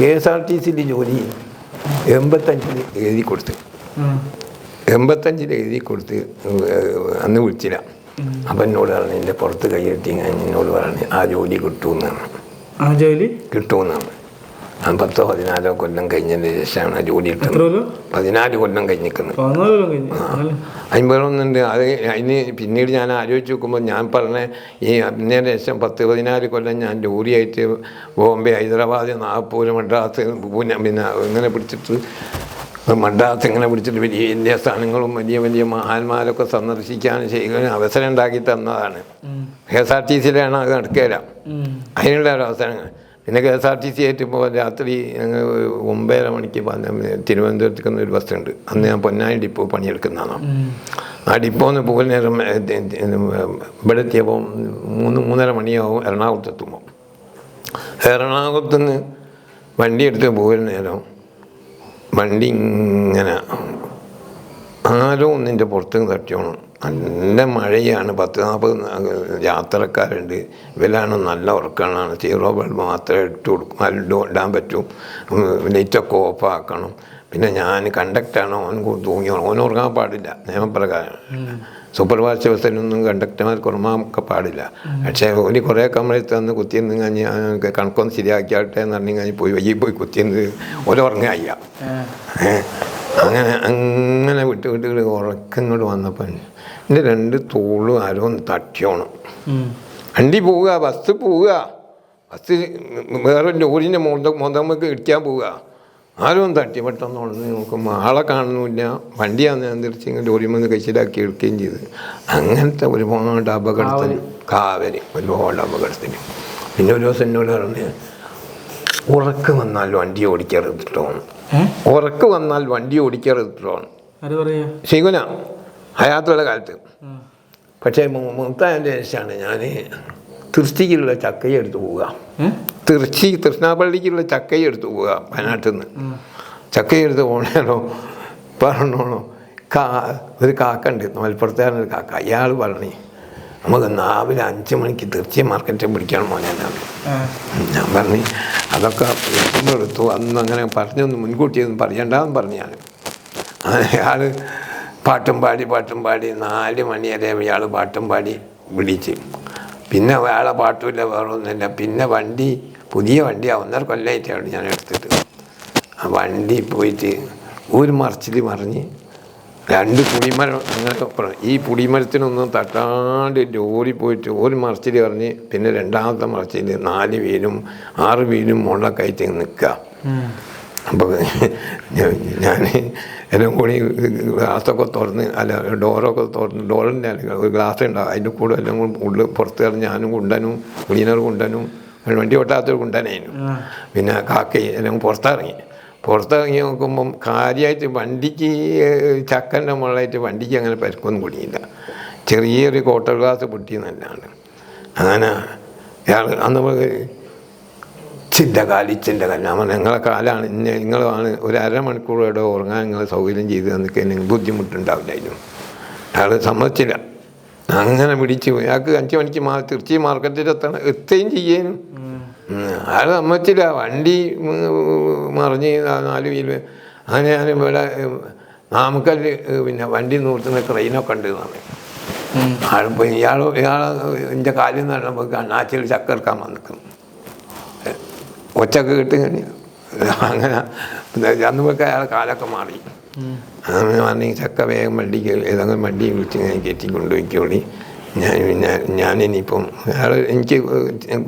K S R T സിയിൽ ജോലി എൺപത്തഞ്ചിൽ എഴുതി കൊടുത്ത്. എൺപത്തഞ്ചിൽ എഴുതി കൊടുത്ത് അന്ന് വിളിച്ചില്ല. അപ്പം എന്നോട് പറഞ്ഞു എന്റെ പുറത്ത് ഞാൻ എന്നോട് പറഞ്ഞു ആ ജോലി കിട്ടുമെന്നാണ് ആ ജോലി? കിട്ടുമെന്നാണ് ഞാൻ പത്തോ പതിനാലോ കൊല്ലം കഴിഞ്ഞതിന് ശേഷമാണ് ആ ജോലി കിട്ടുന്നത് പതിനാല് കൊല്ലം കഴിഞ്ഞിരിക്കുന്നത്? അമ്പതൊന്നുണ്ട് അത് അതിന് പിന്നീട് ഞാൻ ആലോചിച്ച് നോക്കുമ്പോൾ ഞാൻ പറഞ്ഞ ഈ അതിന് ശേഷം പത്ത് പതിനാല് കൊല്ലം ഞാൻ ജോലിയായിട്ട് ബോംബെ ഹൈദരാബാദ് നാഗ്പൂർ മദ്രാസ് പൂനെ പിന്നെ ഇങ്ങനെ പിടിച്ചിട്ട് മഡ്രാസ് ഇങ്ങനെ പിടിച്ചിട്ട് വലിയ വലിയ സ്ഥാനങ്ങളും വലിയ വലിയ മഹാന്മാരൊക്കെ സന്ദർശിക്കാൻ ചെയ്യുക അവസരം ഉണ്ടാക്കി തന്നതാണ്. കെ എസ് ആർ ടി സിയിലാണ് അത് നടക്കുകയില്ല അതിനുള്ള ഒരു അവസരങ്ങൾ പിന്നെ K S R T C ആയിട്ട് ഇപ്പോൾ രാത്രി ഞങ്ങൾ ഒമ്പതര മണിക്ക് വന്ന തിരുവനന്തപുരത്തേക്ക് ഒരു ബസ്സുണ്ട് അന്ന് ഞാൻ പൊന്നാനി ഡിപ്പോ പണിയെടുക്കുന്നതാണ്. ആ ഡിപ്പോന്ന് പോകൽ നേരം ഇവിടെ എത്തിയപ്പോൾ മൂന്ന് മൂന്നര മണിയാവും എറണാകുളത്ത് എത്തുമ്പോൾ എറണാകുളത്ത് നിന്ന് വണ്ടി എടുത്ത് പോകൽ നേരം വണ്ടി ഇങ്ങനെ ആരോ ഒന്നിന്റെ പുറത്തുനിന്ന് തട്ടിയോണം. നല്ല മഴയാണ്. പത്ത് നാൽപ്പത് യാത്രക്കാരുണ്ട്. ഇവരാണ് നല്ല ഉറക്കമാണ് സീറോ ബൾബ് മാത്രമേ ഇട്ട് കൊടുക്കും. അല്ല ഇടാൻ പറ്റും. ലൈറ്റൊക്കെ ഓഫ് ആക്കണം. പിന്നെ ഞാൻ കണ്ടക്ടറാണ് ഓൻ തൂങ്ങി ഓൻ ഉറങ്ങാൻ പാടില്ല. നിയമപ്രകാരം. സൂപ്പർവൈസർ ദിവസത്തിനൊന്നും കണ്ടക്ടർമാർക്ക് ഉറങ്ങാനൊക്കെ പാടില്ല. പക്ഷേ ഒരു കുറേ കമ്പനി തന്ന് കുത്തിയെന്ന് കഴിഞ്ഞ് കണക്കൊന്ന് ശരിയാക്കിയാട്ടെ എന്ന് പറഞ്ഞു കഴിഞ്ഞ് പോയി. വയ്യ പോയി കുത്തിയെന്ന് ഓരോ അങ്ങനെ അങ്ങനെ വിട്ട് വിട്ട് ഉറക്കങ്ങോട്ട് വന്നപ്പോൾ എന്റെ രണ്ട് തോളും ആരോ ഒന്ന് തട്ടിയോണം. വണ്ടി പോവുക ബസ് പോവുക. ബസ് വേറെ ലോറിന്റെ മോന്ത മോന്തമ്മക്ക് ഇടിക്കാൻ പോവുക. ആരോ ഒന്ന് തട്ടി പെട്ടെന്ന് ഉണർന്ന് നോക്കുമ്പോൾ ആളെ കാണുന്നില്ല. വണ്ടിയാണ് ഞാൻ തിരിച്ച് ലോറിമെന്ന് കഴിച്ചിലാക്കി എടുക്കുകയും ചെയ്ത്. അങ്ങനത്തെ ഒരുപാട് അപകടത്തിൽ കാവരി ഒരുപാട് അപകടത്തിൽ പിന്നെ ഒരു ദിവസം എന്നോട് പറഞ്ഞ് ഉറക്കം വന്നാൽ വണ്ടി ഓടിക്കരുത് കേട്ടോ? ഉറക്ക് വന്നാൽ വണ്ടി ഓടിക്കരുത് കേട്ടോ ശിവന ഹയാത്തുള്ള കാലത്ത്. പക്ഷേ മുത്താന്റെ ശേഷമാണ് ഞാൻ തിർച്ചിക്കുള്ള ചക്കയെ എടുത്ത് പോവുക? തിർച്ചി തൃഷ്ണാപ്പള്ളിക്കുള്ള ചക്കയെ എടുത്ത് പോവുക വയനാട്ടിൽ നിന്ന് ചക്കയും എടുത്ത് പോകണേനോ പറഞ്ഞോണോ കാ ഒരു കാക്കുണ്ട് മലപ്പുറത്തുകാരൻ ഒരു കാക്ക. അയാൾ പറഞ്ഞു നമുക്ക് രാവിലെ അഞ്ച് മണിക്ക് തിർച്ചി മാർക്കറ്റിൽ പിടിക്കണം മോനെ ഞാൻ പറഞ്ഞു അതൊക്കെ എടുത്തു അന്ന് അങ്ങനെ പറഞ്ഞൊന്നും മുൻകൂട്ടിയൊന്നും പറയണ്ടെന്ന് പറഞ്ഞു ഞാൻ അയാൾ പാട്ടും പാടി പാട്ടും പാടി നാല് മണി വരെ ഇയാൾ പാട്ടും പാടി വിളിച്ച്. പിന്നെ അയാളെ പാട്ടുമില്ല വേറെ ഒന്നുമില്ല പിന്നെ വണ്ടി പുതിയ വണ്ടി ഒന്നര കൊല്ലമായിട്ടാണ് ഞാൻ എടുത്തിട്ട് ആ വണ്ടി പോയിട്ട് ഒരു മറിച്ചിൽ മറിഞ്ഞ് രണ്ട് പുളിമരം അങ്ങനെ പറഞ്ഞു. ഈ പുളിമരത്തിനൊന്നും തട്ടാണ്ട് ലോറി പോയിട്ട് ഒരു മറിച്ചിൽ പറഞ്ഞ് പിന്നെ രണ്ടാമത്തെ മറിച്ചിൽ നാല് വീലും ആറ് വീലും മുകളിലൊക്കെ ആയിട്ട് നിൽക്കുക. അപ്പോൾ ഞാൻ എല്ലാം കൂടി ഗ്ലാസ്സൊക്കെ തുറന്ന് അല്ല ഡോറൊക്കെ തുറന്ന് ഡോറിന്റെ ഒരു ഗ്ലാസ് ഉണ്ടാവും അതിന്റെ കൂടെ എല്ലാം കൂടി ഉള്ളിൽ പുറത്ത് കയറി ഞാനും കുണ്ടനും ക്ലീനർ കുണ്ടനും വണ്ടി ഓട്ടാത്തൊരു കുണ്ടനായിരുന്നു. പിന്നെ കാക്കയും എല്ലാം പുറത്തിറങ്ങി. പുറത്തിറങ്ങി നോക്കുമ്പം കാര്യമായിട്ട് വണ്ടിക്ക് ചക്കന്റെ മുകളിലായിട്ട് വണ്ടിക്ക് അങ്ങനെ പരിക്കൊന്നും കൂടിയില്ല. ചെറിയൊരു കോട്ടർ ഗ്ലാസ് പൊട്ടിയെന്നല്ലാണ്ട്. അങ്ങനെ അന്ന് ചിന്റെ കാലി ചിന്റെ കാലി നമ്മൾ നിങ്ങളെ കാലാണ് ഇന്ന നിങ്ങളാണ് ഒരു അരമണിക്കൂർ ഇവിടെ ഉറങ്ങാൻ നിങ്ങൾ സൗകര്യം ചെയ്ത് തന്നിട്ട് ബുദ്ധിമുട്ടുണ്ടാവില്ല അതിനും അയാൾ സമ്മതിച്ചില്ല. അങ്ങനെ പിടിച്ച് അയാൾക്ക് അഞ്ച് മണിക്ക് മാ തിരുച്ചി മാർക്കറ്റിൽ എത്തണം എത്തുകയും ചെയ്യാനും. അയാൾ സമ്മതിച്ചില്ല. വണ്ടി മറിഞ്ഞ് നാല് വീൽ അങ്ങനെ ഞാൻ ഇവിടെ നാമക്കല്ല് പിന്നെ വണ്ടി നിർത്തുന്ന ക്രെയിനൊക്കെ ഉണ്ട് പറഞ്ഞു. ആളിപ്പോൾ ഇയാൾ ഇയാൾ എന്റെ കാലിൽ നിന്ന് പറഞ്ഞപ്പോൾ കണ്ണാച്ചിൽ ചക്ക എടുക്കാൻ വന്നിക്കും ഒച്ചക്ക് കിട്ടി അങ്ങനെ അന്ന് പോയി അയാൾ കാലൊക്കെ മാറി. അങ്ങനെ പറഞ്ഞ് ചക്ക വേഗം വണ്ടിക്ക് ഏതെങ്കിലും വണ്ടി വിളിച്ച് ഞാൻ കയറ്റി കൊണ്ടുപോയിക്കോളി. ഞാൻ ഞാൻ ഞാനിനിയിപ്പം അയാൾ എനിക്ക്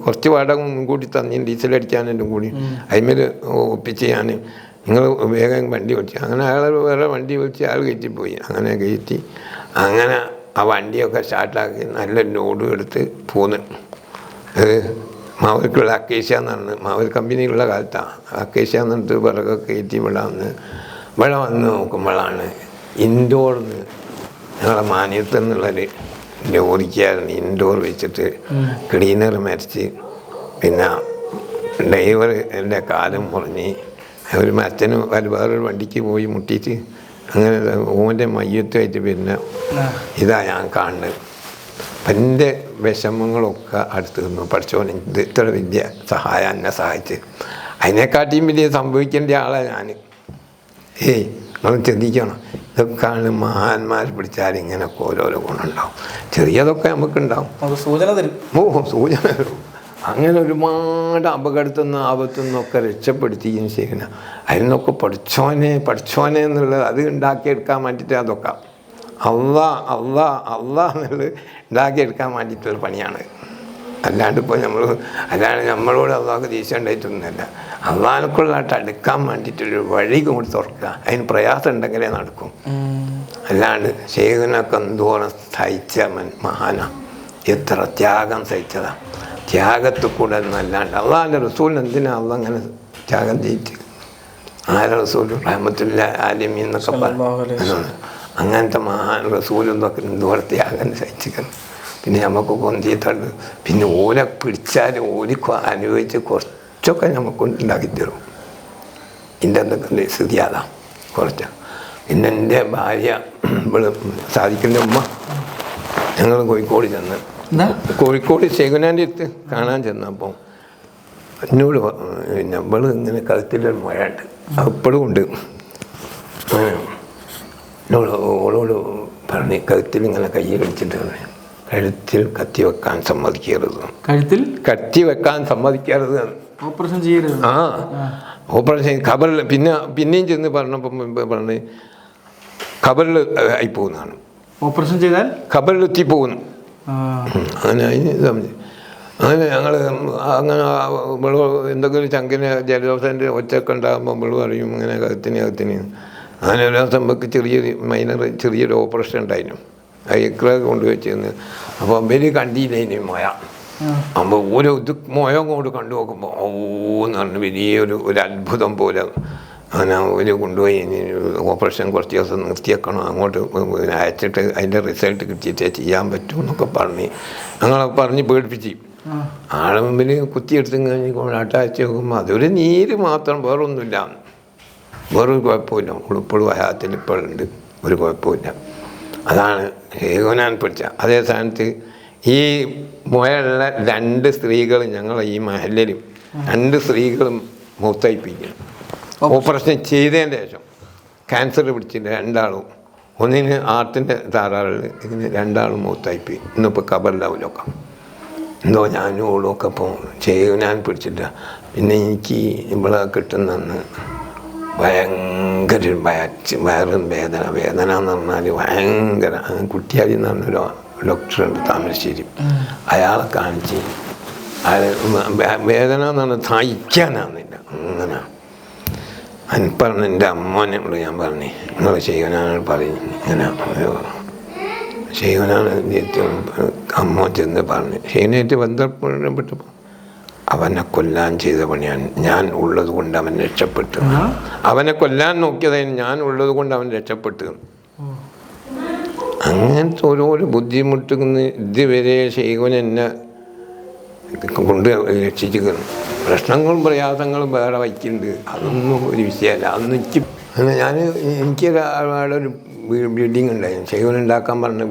കുറച്ച് വാടക മുൻകൂട്ടി തന്നി ഡീസൽ അടിക്കാനും കൂടി. അതിന്മേൽ ഒപ്പിച്ച് ഞാൻ നിങ്ങൾ വേഗം വണ്ടി വിളിച്ചു അങ്ങനെ അയാൾ വേറെ വണ്ടി വിളിച്ച് അയാൾ കയറ്റിപ്പോയി. അങ്ങനെ കയറ്റി. അങ്ങനെ ആ വണ്ടിയൊക്കെ സ്റ്റാർട്ടാക്കി നല്ല ലോഡും എടുത്ത് പോന്ന്. അത് മാവൂർക്കുള്ള അക്കേഷ്യ എന്നാണ് മാവൂർ കമ്പനിയിലുള്ള കാലത്താണ്. അക്കേഷ്യ എന്നിട്ട് വിറകൊക്കെ കയറ്റി വിളാന്ന് വിള ഇവിടെ വന്ന് നോക്കുമ്പോഴാണ് ഇൻഡോറിന്ന് ഞങ്ങളെ മാനിയത്ത് നിന്നുള്ളൊരു ലോറിക്കായിരുന്നു ഇൻഡോർ വെച്ചിട്ട് ക്ലീനർ മരിച്ച് പിന്നെ ഡ്രൈവർ എന്റെ കാലം മുറിഞ്ഞ് ഒരു മച്ചനും വേറൊരു വണ്ടിക്ക് പോയി മുട്ടിയിട്ട് അങ്ങനെ ഓന്റെ മയ്യത്തുമായിട്ട് പിന്നെ. ഇതാ ഞാൻ കാണുന്നത്. അപ്പം എന്റെ വിഷമങ്ങളൊക്കെ അടുത്ത് നിന്നു. പഠിച്ചോൻ ഇത് ഇത്ര വലിയ സഹായം എന്നെ സഹായിച്ച്. അതിനെക്കാട്ടിയും വലിയ സംഭവിക്കേണ്ട ആളാണ് ഞാൻ ഏയ് നമ്മൾ ചിന്തിക്കണം. ഇതൊക്കെയാണ് മഹാന്മാർ പിടിച്ചാൽ ഇങ്ങനെയൊക്കെ ഓരോരോ ഗുണമുണ്ടാവും. ചെറിയതൊക്കെ നമുക്കുണ്ടാവും. നമുക്ക് സൂചന തരും. ഓ സൂചന തരും. അങ്ങനെ ഒരുപാട് അപകടത്തിൽ നിന്ന് ആപത്തിൽ നിന്നൊക്കെ രക്ഷപ്പെടുത്തിയും ചെയ്യുന്ന അതിൽ നിന്നൊക്കെ പഠിച്ചോനെ പഠിച്ചോനെ എന്നുള്ളത് അത് ഉണ്ടാക്കിയെടുക്കാൻ വേണ്ടിയിട്ട് അതൊക്കെ അള്ളാ അള്ളാ അള്ളാ എന്നുള്ളത് ഉണ്ടാക്കിയെടുക്കാൻ വേണ്ടിയിട്ടുള്ള പണിയാണ്. അല്ലാണ്ട് ഇപ്പോൾ നമ്മൾ അല്ലാണ്ട് നമ്മളോട് അള്ളാഹ് ദേഷ്യം ഉണ്ടായിട്ടൊന്നുമല്ല. അള്ളാഹിനെക്കുള്ളതായിട്ട് അടുക്കാൻ വേണ്ടിയിട്ടൊരു വഴി കൂടി തുറക്കുക. അതിന് പ്രയാസം ഉണ്ടെങ്കിലേ നടക്കും. അല്ലാണ്ട് ശേഖനൊക്കെ എന്തോരം സഹിച്ച മൻ മഹാന. എത്ര ത്യാഗം സഹിച്ചതാ. ത്യാഗത്തിൽ കൂടെ എന്നല്ലാണ്ട് അള്ളാഹിന്റെ റസൂലിന് എന്തിനാ അള്ള അങ്ങനെ ത്യാഗം ചെയ്തിട്ട് ആരെ റസൂൽ റഹമത്തുല്ല ആലിമി എന്നൊക്കെ പറഞ്ഞു അങ്ങനത്തെ മഹാൻ റസൂലൊന്നൊക്കെ ത്യാഗം സഹിച്ചിരിക്കണം പിന്നെ നമുക്ക് കൊന്തിയിട്ടുണ്ട് പിന്നെ ഓല പിടിച്ചാൽ ഓലിക്ക് അനുഭവിച്ച് കുറച്ചൊക്കെ നമുക്ക് ഉണ്ടാക്കി തരും. എന്തൊക്കെ സ്ഥിതി അതാ. കുറച്ച്. പിന്നെ എന്റെ ഭാര്യ ഇവിടെ സാധിക്കുന്ന ഉമ്മ. ഞങ്ങൾ കോഴിക്കോട് ചെന്ന്. കോഴിക്കോട് ശേഖനാന്റെ അടുത്ത് കാണാൻ ചെന്നപ്പോൾ എന്നോട് ഇവൾ ഇങ്ങനെ കഴുത്തിലൊരു മഴ ഉണ്ട് അപ്പോഴും ഉണ്ട്. എന്നോട് ഓളോട് പറഞ്ഞ് കഴുത്തിൽ ഇങ്ങനെ കൈ കടിച്ചിട്ട് പറഞ്ഞു കഴുത്തിൽ കത്തി വെക്കാൻ സമ്മതിക്കരുത്. കഴുത്തിൽ? കത്തി വെക്കാൻ സമ്മതിക്കരുത്. ഓപ്പറേഷൻ ചെയ്യരുത്. ആ. ഓപ്പറേഷൻ ഖബറിൽ പിന്നെ പിന്നെയും ചെന്ന് പറഞ്ഞപ്പം പറഞ്ഞ് ഖബറിൽ ആയിപ്പോകുന്നതാണ് ഓപ്പറേഷൻ ചെയ്താൽ? ഖബറിലെത്തി പോകുന്നു ആ, അങ്ങനെ അതിന് സംശയം അങ്ങനെ ഞങ്ങൾ അങ്ങനെ വെള്ളം എന്തെങ്കിലും ചങ്കിന് ജലദോഷന്റെ ഒച്ചയൊക്കെ ഉണ്ടാകുമ്പോൾ നമ്മൾ പറയും ഇങ്ങനെ കത്തിന് കത്തിന് അങ്ങനെ ഒരു ദിവസം ചെറിയ ചെറിയൊരു മൈനർ ചെറിയൊരു ഓപ്പറേഷൻ ഉണ്ടായിരുന്നു. അയക്കളെ കൊണ്ടുവച്ച് ചെന്ന് അപ്പോൾ അമ്പേര് കണ്ടില്ല ഇനി മഴ അപ്പോൾ ഓരോ ഇത് മോയം കൊണ്ട് കണ്ടു നോക്കുമ്പോൾ ഓന്ന് പറഞ്ഞു വലിയൊരു ഒരു അത്ഭുതം പോലെ അങ്ങനെ അവർ കൊണ്ടുപോയി. ഓപ്പറേഷൻ കുറച്ച് ദിവസം നിർത്തിയേക്കണം. അങ്ങോട്ട് അയച്ചിട്ട് അതിന്റെ റിസൾട്ട് കിട്ടിയിട്ടേ ചെയ്യാൻ പറ്റൂ എന്നൊക്കെ പറഞ്ഞ്. ഞങ്ങളെ പറഞ്ഞ് പേടിപ്പിച്ച്. ആളെ മുമ്പിൽ കുത്തിയെടുത്തും കഴിഞ്ഞ് കൊണ്ടാട്ടയച്ച് നോക്കുമ്പോൾ അതൊരു നീര് മാത്രം വേറൊന്നുമില്ല. വേറൊരു കുഴപ്പമില്ല. ഉളുപ്പുള്ള ഹയാത്തിൽ ഇപ്പോഴുണ്ട് ഒരു കുഴപ്പമില്ല. അതാണ് ഹേഗോനാൻ പിടിച്ച അതേ സ്ഥാനത്ത് ഈ മുഴയുള്ള രണ്ട് സ്ത്രീകൾ ഞങ്ങൾ ഈ മഹലിലും രണ്ട് സ്ത്രീകളും മൂത്തയിപ്പിക്കണം ഓപ്പറേഷൻ ചെയ്തതിന്റെ ശേഷം ക്യാൻസർ പിടിച്ചിട്ട് രണ്ടാളും ഒന്നിന് ആർട്ടിന്റെ താറാറിൽ ഇതിന് രണ്ടാളും മൂത്തയിപ്പി. ഇന്നിപ്പോൾ കബറിലാവൂലൊക്കെ എന്തോ ഞാനും ഓളൊക്കെ ഇപ്പോൾ ചെയ്യാൻ പിടിച്ചിട്ട്. പിന്നെ എനിക്ക് ഇവിടെ കിട്ടുന്നെന്ന് ഭയങ്കര ഒരു ബാച്ച് വയറും വേദന വേദന. എന്ന് പറഞ്ഞാൽ ഭയങ്കര കുട്ടിയാടി എന്ന് പറഞ്ഞൊരു ഡോക്ടറുണ്ട് താമരശ്ശേരി. അയാളെ കാണിച്ച് അയാൾ വേദന എന്ന് പറഞ്ഞാൽ സഹിക്കാനാകുന്നില്ല അങ്ങനെ. പറഞ്ഞ എന്റെ അമ്മോനോട് ഞാൻ പറഞ്ഞു നിങ്ങൾ ചെയ്യുവനാണ് പറഞ്ഞു ഇങ്ങനെ ഏറ്റവും അമ്മ ചെന്ന് പറഞ്ഞു. ഷെയ്ഖനായിട്ട് ബന്ധപ്പെട്ടപ്പോൾ അവനെ കൊല്ലാൻ ചെയ്ത പണിയാണ്. ഞാൻ ഉള്ളത് കൊണ്ട് അവൻ രക്ഷപ്പെട്ടു. അവനെ കൊല്ലാൻ നോക്കിയതായിരുന്നു ഞാൻ ഉള്ളത് കൊണ്ട് അവൻ രക്ഷപ്പെട്ടു. അങ്ങനത്തെ ഓരോരോ ബുദ്ധിമുട്ടുന്ന ഇതുവരെ ശൈവൻ എന്നെ കൊണ്ട് രക്ഷിച്ചിരിക്കുന്നു. പ്രശ്നങ്ങളും പ്രയാസങ്ങളും വേറെ വയ്ക്കുന്നുണ്ട്. അതൊന്നും ഒരു വിഷയമല്ല. അന്ന് എനിക്ക് ഞാൻ എനിക്ക് ഒരാളുടെ ഒരു ബിൽഡിംഗ് ഉണ്ടായിരുന്നു. ശൈവൻ ഉണ്ടാക്കാൻ പറഞ്ഞ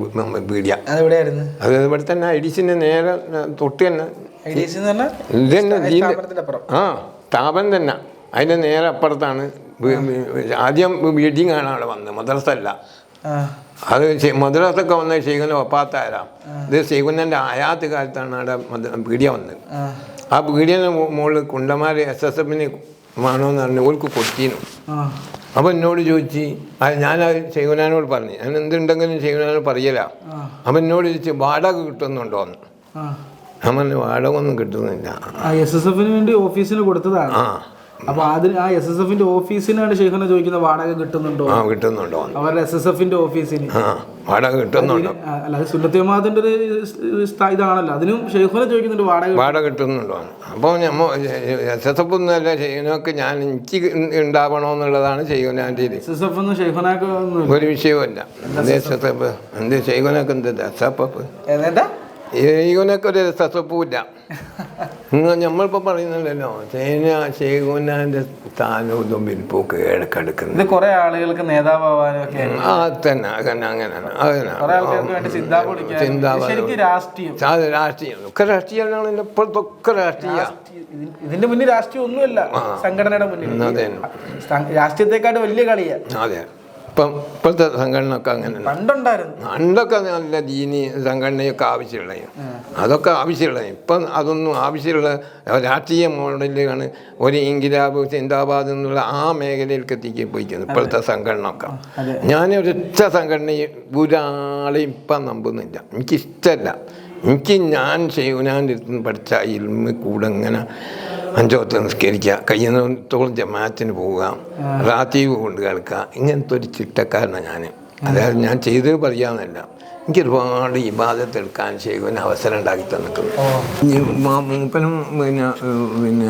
ബീഡിയ അത് ഇവിടെ തന്നെ ഐഡിസിന്റെ നേരെ തൊട്ട് തന്നെ ആ സ്ഥാപനം തന്നെ. അതിന്റെ നേരെ അപ്പുറത്താണ്. ആദ്യം ബിൽഡിംഗ് ആണ് അവിടെ വന്നത് മദ്രസ അല്ല ആ. അത് മദ്രസൊക്കെ വന്ന ഷെയ്ഖന് ഒപ്പാത്താരാം ഇത് ഷെയ്ഖുനന്റെ ആയാത്ത് കാലത്താണ് അവിടെ പീഡിയ വന്നത്. ആ. പീഡിയന്റെ മുകളിൽ കുണ്ടന്മാർ എസ് എസ് എഫിന് വേണമെന്ന് പറഞ്ഞു ഓൾക്ക് കൊടുത്തിരുന്നു അപ്പൊ അപ്പോൾ എന്നോട് ചോദിച്ചു അത് ഞാൻ ഷെയ്ഖുനാനോട് പറഞ്ഞു. ഞാൻ എന്തുണ്ടെങ്കിലും ഷെയ്ഖുനാനോട് പറയല. അപ്പൊ എന്നോട് ചോദിച്ചു വാടക കിട്ടുന്നുണ്ടോ എന്ന് ഞാൻ പറഞ്ഞു വാടക ഒന്നും കിട്ടുന്നില്ല. ആ എസ് എസ് എഫിന് വേണ്ടി ഓഫീസിന് കൊടുത്തതാണ്. ആ. അപ്പൊ അതിന് ആ എസ് എസ് എഫിന്റെ ഓഫീസിനാണ് ശേഖരനെ ചോദിക്കുന്ന വാടക കിട്ടുന്നുണ്ടോ? ആ കിട്ടുന്നുണ്ടോ അവരുടെ എസ് എസ് എഫിന്റെ ഓഫീസിന്. ആ വാടക കിട്ടുന്നുണ്ടോ. അല്ലാതെ അല്ല അത് സുന്നത്തിയമാതിന്റെ ഒരു ഇതാണല്ലോ. അതിനും ശേഖരനെ ചോദിക്കുന്നുണ്ട് വാടക വാടക കിട്ടുന്നുണ്ടോ അപ്പോൾ ഞമ്മ എസ് എസ് എഫ് ഒന്നുമല്ല ഷെയ്ഖനൊക്കെ ഞാൻ എനിക്ക് ഉണ്ടാവണമെന്നുള്ളതാണ് ഇത്. എസ് എസ് എഫ് ഒന്നും ഷെയ്ഖനാക്ക് ഒരു വിഷയമല്ല എന്ത് എസ് എസ് എഫ് എന്ത് ചെയ്യുന്നതൊക്കെ എന്ത്? എസ് എഫ് എഫ് എന്താ ശൈഖുനൊക്കെ ഒരു രസപ്പൂല്ല നമ്മളിപ്പോൾ പറയുന്നുണ്ടല്ലോ ചേന ശൈഖുനാന്റെ സ്ഥാനവും ഇതും വിൽപ്പും കേടക്കെടുക്കുന്നത് ഇത് കുറെ ആളുകൾക്ക് നേതാവാനൊക്കെ ആ തന്നെ അങ്ങനെ അങ്ങനെയാണ് അങ്ങനെ ശരിക്കും രാഷ്ട്രീയം. അത് രാഷ്ട്രീയം. ഒക്കെ രാഷ്ട്രീയമാണ് ഇപ്പോഴത്തൊക്കെ രാഷ്ട്രീയ. ഇതിന് ഇതിന്റെ മുന്നിൽ രാഷ്ട്രീയം ഒന്നുമില്ല. സംഘടനയുടെ മുന്നിൽ. രാഷ്ട്രീയത്തെക്കാട്ട് വലിയ കളിയാ. അതെ. ഇപ്പം ഇപ്പോഴത്തെ സംഘടനയൊക്കെ അങ്ങനെ പണ്ടൊക്കെ നല്ല ദീനി സംഘടനയൊക്കെ ആവശ്യമുള്ള അതൊക്കെ ആവശ്യമുള്ള ഇപ്പം അതൊന്നും ആവശ്യമുള്ള രാഷ്ട്രീയ മോഡലിലാണ് ഒരു ഇങ്കിലാബ് ചിന്താബാദ് എന്നുള്ള ആ മേഖലയിലേക്ക് എത്തിക്ക് പോയിക്കുന്നത് ഇപ്പോഴത്തെ സംഘടന ഒക്കെ ഞാൻ ഒരൊറ്റ സംഘടനയും ഒരാളെയും ഇപ്പം നമ്പുന്നില്ല. എനിക്കിഷ്ടമല്ല എനിക്ക് ഞാൻ ഷെയ്ഖുനാന്റെ അടുത്ത് നിന്ന് പഠിച്ച ഇൽമ കൂടെ ഇങ്ങനെ അഞ്ചോത്ത് നിസ്കരിക്കുക. കഴിയുന്നിടത്തോളം ജമാഅത്തിന് പോവുക. റാത്തീവ് കൊണ്ട് കേൾക്കുക. ഇങ്ങനത്തെ ഒരു ചിട്ടക്കാരനാണ് ഞാൻ അതായത് ഞാൻ ചെയ്ത് പറയാമെന്നല്ല എനിക്ക് ഒരുപാട് ഇബാദത്ത് എടുക്കാൻ ചെയ്യുന്ന അവസരം ഉണ്ടാക്കി തന്നിട്ടുണ്ട്. മൂപ്പനും പിന്നെ പിന്നെ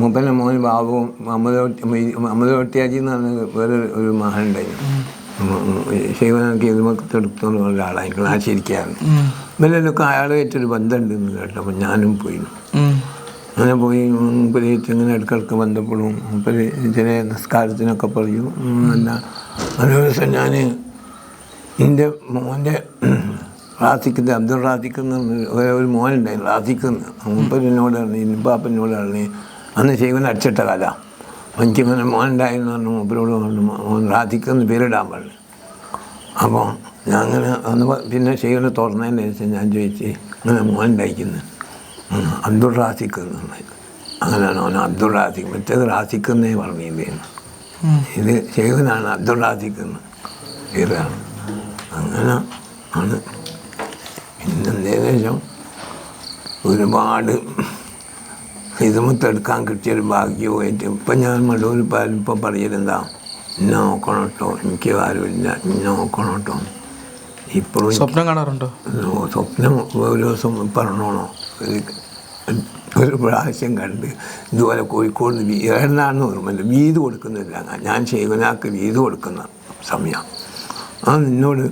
മൂപ്പന്റെ മോൻ ബാബുവും മുഹമ്മദ് ഒട്ടിയാജി എന്ന് പറഞ്ഞ വേറെ ഒരു മഹൻ ഉണ്ടായിരുന്നു. ശൈവനൊക്കെ ഇതുമൊക്കെടുത്തുള്ള ഒരാളാണ് ക്ലാസ്സിരിക്കാറുണ്ട് ഇവരിലൊക്കെ അയാളുമായിട്ടൊരു ബന്ധമുണ്ടെന്ന് കേട്ടപ്പോൾ ഞാനും പോയി. അങ്ങനെ പോയി മൂപ്പരേറ്റ് ഇങ്ങനെ ഇടയ്ക്കിടയ്ക്ക് ബന്ധപ്പെടും. മൂപ്പര് ചില നിസ്കാരത്തിനൊക്കെ പറയും. അല്ല. ഒരു ദിവസം ഞാൻ എന്റെ മോന്റെ റാസിക്കുന്നത് അബ്ദുൾ റാസിക്ക് എന്ന് പറഞ്ഞ ഒരു- മോനുണ്ടായി റാസിക്കുന്ന. മൂപ്പര് എന്നോട് പറഞ്ഞു ഇന്നിപ്പാപ്പനോട് പറഞ്ഞു അന്ന് ചെയ്യുന്ന അടിച്ചിട്ട കല എനിക്കിങ്ങനെ മോനുണ്ടായിരുന്നു പറഞ്ഞു മൂപ്പരോട് പറഞ്ഞു മോൻ റാസിക്കെന്ന് പേരിടാൻ പറഞ്ഞു. അപ്പോൾ ഞാൻ അങ്ങനെ അന്ന് പിന്നെ ചെയ്യുന്ന തുറന്നതിന്റെ ശേഷം ഞാൻ ചോദിച്ച് അങ്ങനെ മോൻ ഉണ്ടായിരിക്കുന്നത് അബ്ദുൾ റാസിഖ് അങ്ങനെയാണ് അവൻ അബ്ദുൾ റാസിഖ് മറ്റേത് റാസിഖ് എന്നേ പറഞ്ഞിരുന്നു ഇത് ശൈവനാണ് അബ്ദുൾ റാസിഖ് എന്ന് പേരാണ് അങ്ങനെ ആണ്. പിന്നെ ശേഷം ഒരുപാട് ഇതുമത്തെടുക്കാൻ കിട്ടിയൊരു ഭാഗ്യമായിട്ട് ഇപ്പം ഞാൻ മടൂർ പാലും ഇപ്പം പറയലെന്താ? എന്നെ നോക്കണം കേട്ടോ എനിക്ക് ആരുമില്ല. എന്നെ നോക്കണം കേട്ടോ ഇപ്പോഴും സ്വപ്നം കാണാറുണ്ടോ? സ്വപ്നം ഒരു ദിവസം പറഞ്ഞോണോ ഒരു പ്രാവശ്യം കണ്ട് ഇതുപോലെ കോഴിക്കോട് നിന്ന് ഏറെന്നാണെന്ന് ഓർമ്മയില്ല വീത് കൊടുക്കുന്നില്ല ഞാൻ ശൈവനാക്ക് വീത് കൊടുക്കുന്ന സമയം. ആ നിന്നോട്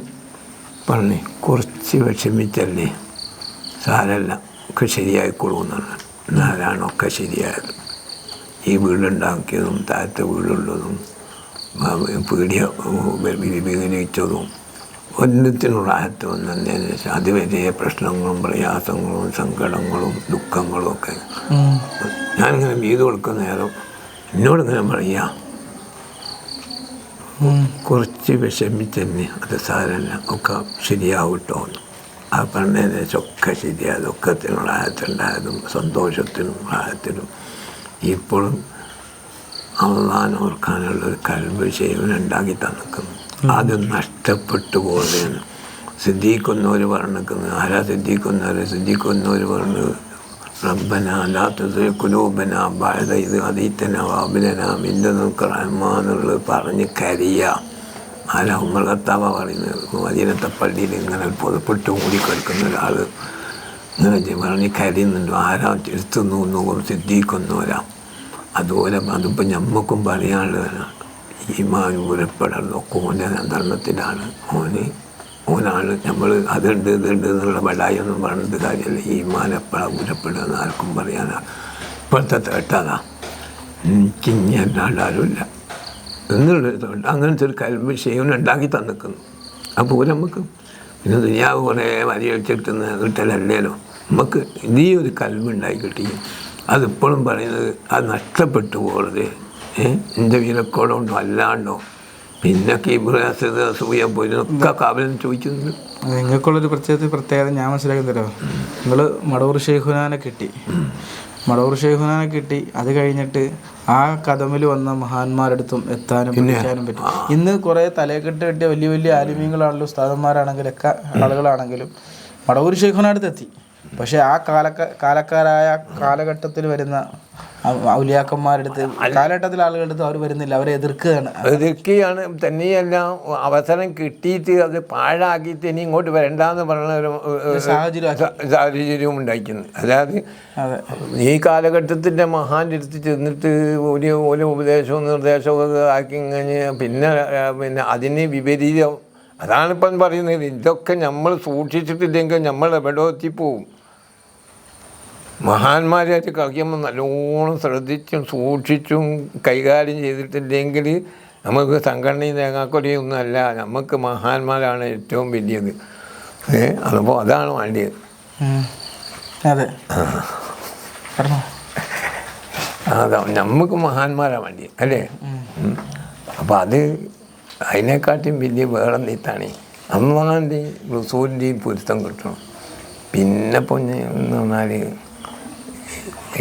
പറഞ്ഞേ കുറച്ച് വിഷമിച്ചല്ലേ? സാരല്ല ഒക്കെ ശരിയായിക്കൊള്ളുമെന്നാണ് എന്നാലാണ് ഒക്കെ ശരിയായത്. ഈ വീടുണ്ടാക്കിയതും താഴത്തെ വീടുള്ളതും പീടിയ വിപരീകരിച്ചതും ഒന്നത്തിനുള്ള ആയത്ത് വെച്ചാൽ അത് വലിയ പ്രശ്നങ്ങളും പ്രയാസങ്ങളും സങ്കടങ്ങളും ദുഃഖങ്ങളും ഒക്കെ. ഞാനിങ്ങനെ വീട് കൊടുക്കുന്ന നേരം എന്നോടിങ്ങനെ പറയാം കുറച്ച് വിഷമിച്ചെന്നെ അത് സാധനം ഒക്കെ ശരിയാവട്ടോ. ആ പറഞ്ഞതിന് ഒക്കെ ശരിയായത് ഒക്കത്തിനുള്ള ആയത്തുണ്ടായതും സന്തോഷത്തിനും ആയത്തിനും ഇപ്പോഴും അവസാനം ഓർക്കാനുള്ള ഒരു കഴിവ് ശൈവൻ ഉണ്ടാക്കി തന്നിക്കുന്നു അത് നഷ്ടപ്പെട്ടു പോകുന്നതിന് സിദ്ദീഖൊന്നവർ പറഞ്ഞിരിക്കുന്നത് ആരാ സിദ്ദീഖൊന്നവർ സിദ്ദീഖൊന്നവർ പറഞ്ഞു റബ്ബന അല്ലാത്തത് കുലൂബന ബാഴത ഇത് അതീത്തന വാബിലന മില്ല നമുക്ക് പറഞ്ഞ് കരിയ. ആരാ ഉമ്മർ കത്താവ പറയുന്നത്? മദീനത്തെ പള്ളിയിൽ ഇങ്ങനെ പൊതുപ്പെട്ട് കൂടി കേൾക്കുന്ന ഒരാൾ ഇങ്ങനെ പറഞ്ഞ് കരയുന്നുണ്ട്. ആരാ എടുത്തുന്നു നോക്കും സിദ്ദീഖൊന്നവരാ അതുപോലെ അതിപ്പോൾ ഞമ്മക്കും പറയാനുള്ളതാണ്. ഈ മാൻ ഉരപ്പെടലൊക്കെ ഓന്റെ നിയന്ത്രണത്തിലാണ് ഓന് ഓനാണ് നമ്മൾ അതുണ്ട് ഇതുണ്ട് എന്നുള്ള ബടായി ഒന്നും പറഞ്ഞിട്ട് കാര്യമില്ല. ഈ മാൻ എപ്പോഴാണ് എന്ന് ആർക്കും പറയാനാ. ഇപ്പോഴത്തെ തേട്ടതാ. എനിക്ക് ഇനി അല്ലാണ്ട് ആരുമില്ല എന്നുള്ളത് അങ്ങനത്തെ ഒരു കൽവ് ശൈവൻ ഉണ്ടാക്കി തന്നിക്കുന്നു. അപ്പോൾ നമുക്ക് പിന്നെ ദുനിയാവ് കുറേ വരി വെച്ചിട്ടെന്ന് കിട്ടലല്ലേലോ നമുക്ക് ഇതീ ഒരു കൽവുണ്ടായി കിട്ടി. അതിപ്പോഴും പറയുന്നത് അത് നഷ്ടപ്പെട്ടു പോകരുത്. ഏഹ് വിലക്കോളം ഉണ്ടോ അല്ലാണ്ടോ? പിന്നെ കീബുറാസത് അസൂയ പോയിരുന്നൊക്കെ കാവലം ചോദിക്കുന്നുണ്ട്. നിങ്ങൾക്കുള്ളൊരു പ്രത്യേക പ്രത്യേകത ഞാൻ മനസ്സിലാക്കി തരാം നിങ്ങൾ മടവൂർ ഷെയ്ഖുനാനെ കിട്ടി. മടവൂർ ഷെയ്ഖുനാനെ കിട്ടി. അത് കഴിഞ്ഞിട്ട് ആ കഥമിൽ വന്ന മഹാന്മാരടുത്തും എത്താനും പഠിക്കാനും പറ്റും. ഇന്ന് കുറേ തലയെക്കെട്ട് കെട്ടിയ വലിയ വലിയ ആലിമീങ്ങളാണല്ലോ ഉസ്താദന്മാരാണെങ്കിലും ഒക്കെ ആളുകളാണെങ്കിലും മടവൂർ ഷെയ്ഖുനാടുത്ത് എത്തി പക്ഷേ ആ കാലക്ക കാലക്കാരായ കാലഘട്ടത്തിൽ വരുന്ന ഔലിയാക്കന്മാരുടെ അടുത്ത് കാലഘട്ടത്തിലെ ആളുകളുടെ അടുത്ത് അവർ വരുന്നില്ല അവരെ എതിർക്കുകയാണ്. എതിർക്കുകയാണ്. തന്നെയല്ല അവസരം കിട്ടിയിട്ട് അത് പാഴാക്കിയിട്ട് ഇനി ഇങ്ങോട്ട് വരണ്ടെന്ന് പറയുന്ന ഒരു സാഹചര്യം സാഹചര്യവും ഉണ്ടായിരിക്കുന്നത് അതായത് ഈ കാലഘട്ടത്തിന്റെ മഹാന്റെ അടുത്ത് ചെന്നിട്ട് ഒരു ഒരു ഉപദേശവും നിർദ്ദേശവും ആക്കി കഴിഞ്ഞ് പിന്നെ പിന്നെ അതിന് വിപരീതം. അതാണിപ്പം പറയുന്നത്. ഇതൊക്കെ നമ്മൾ സൂക്ഷിച്ചിട്ടില്ലെങ്കിൽ നമ്മൾ എവിടെ എത്തിപ്പോവും? മഹാന്മാരായിട്ട് കളിക്കുമ്പോൾ നല്ലോണം ശ്രദ്ധിച്ചും സൂക്ഷിച്ചും കൈകാര്യം ചെയ്തിട്ടില്ലെങ്കിൽ നമുക്ക് സംഘടനയും തേങ്ങാക്കൊലിയൊന്നുമല്ല നമുക്ക് മഹാന്മാരാണ് ഏറ്റവും വലിയത്. ഏ അതപ്പോൾ അതാണ് വേണ്ടിയത്. അതെ. അതാ നമുക്ക് മഹാന്മാരാണ് വേണ്ടിയത് അല്ലേ? അപ്പം അത് അതിനെക്കാട്ടിയും വലിയ വേറെ നീത്താണ് അള്ളാന്റെയും റസൂലിന്റെയും പൊരുത്തം കിട്ടണം. പിന്നെ പൊഞ്ഞ് എന്ന് പറഞ്ഞാൽ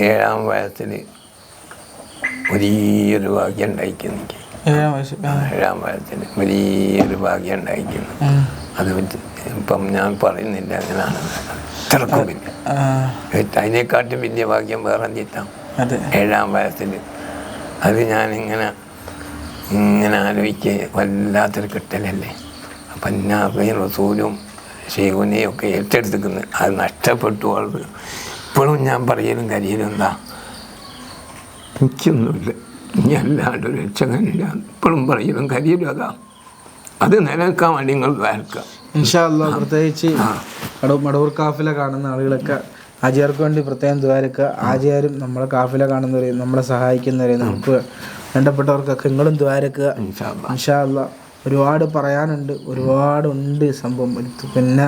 ഏഴാം വയസ്സിൽ വലിയൊരു ഭാഗ്യം ഉണ്ടായിരിക്കുന്നു എനിക്ക്. ഏഴാം വയസ്സ് ആ. ഏഴാം വയസ്സിൽ വലിയൊരു ഭാഗ്യം ഉണ്ടായിരിക്കുന്നു. അത് ഇപ്പം ഞാൻ പറയുന്നില്ല അങ്ങനെയാണ്. തിരക്കും പിന്നെ ആ, അതിനെക്കാട്ടും വലിയ ഭാഗ്യം വേറെ നീത്താം ഏഴാം വയസ്സിൽ അത് ഞാനിങ്ങനെ ഇങ്ങനെ ആലോചിക്കുക വല്ലാത്തൊരു കിട്ടലല്ലേ. അപ്പം ഞാൻ റസൂലും ഷെയ്ഖുനെയും ഒക്കെ ഏറ്റെടുത്തിക്കുന്നു അത് നഷ്ടപ്പെട്ടു അത് ഇപ്പോഴും ഞാൻ പറയലും കരിയലും എന്താ? എനിക്കൊന്നുമില്ല. ഇനി അല്ലാണ്ട് ഒരു രക്ഷകനില്ല. ഇപ്പോഴും പറയലും കരിയലും അതാ. അത് നിലനിൽക്കാൻ വേണ്ടി നിങ്ങൾ ഇൻഷാല്ല പ്രത്യേകിച്ച് മടവൂർ കാഫില കാണുന്ന ആളുകളൊക്കെ ആചാർക്ക് വേണ്ടി പ്രത്യേകം ദ്വാരക്കുക. ആചാരും നമ്മളെ കാഫില കാണുന്നവരെയും നമ്മളെ സഹായിക്കുന്നവരെയും നമുക്ക് വേണ്ടപ്പെട്ടവർക്കൊക്കെ നിങ്ങളും ദ്വാരക്കുക. ഇൻഷാല്ലാ. ഒരുപാട് പറയാനുണ്ട്. ഒരുപാടുണ്ട് സംഭവം. പിന്നെ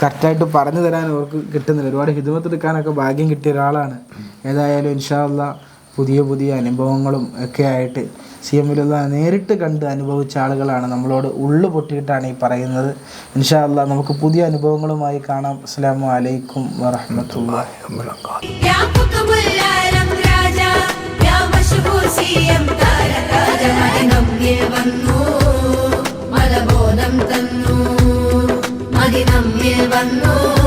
കറക്റ്റായിട്ട് പറഞ്ഞു തരാൻ അവർക്ക് കിട്ടുന്നില്ല. ഒരുപാട് ഹിദമത്തെടുക്കാനൊക്കെ ഭാഗ്യം കിട്ടിയ ഒരാളാണ്. ഏതായാലും ഇൻഷാല്ല പുതിയ പുതിയ അനുഭവങ്ങളും ഒക്കെ ആയിട്ട് സി എം എമ്മിലുള്ള നേരിട്ട് കണ്ട് അനുഭവിച്ച ആളുകളാണ് നമ്മളോട് ഉള്ളു പൊട്ടിയിട്ടാണ് ഈ പറയുന്നത്. ഇൻഷാല്ല നമുക്ക് പുതിയ അനുഭവങ്ങളുമായി കാണാം. അസ്സാം വലൈക്കും വറഹമത്തുള്ള يا മലബോധം തന്നു മദിനമ്മിൽ വന്നു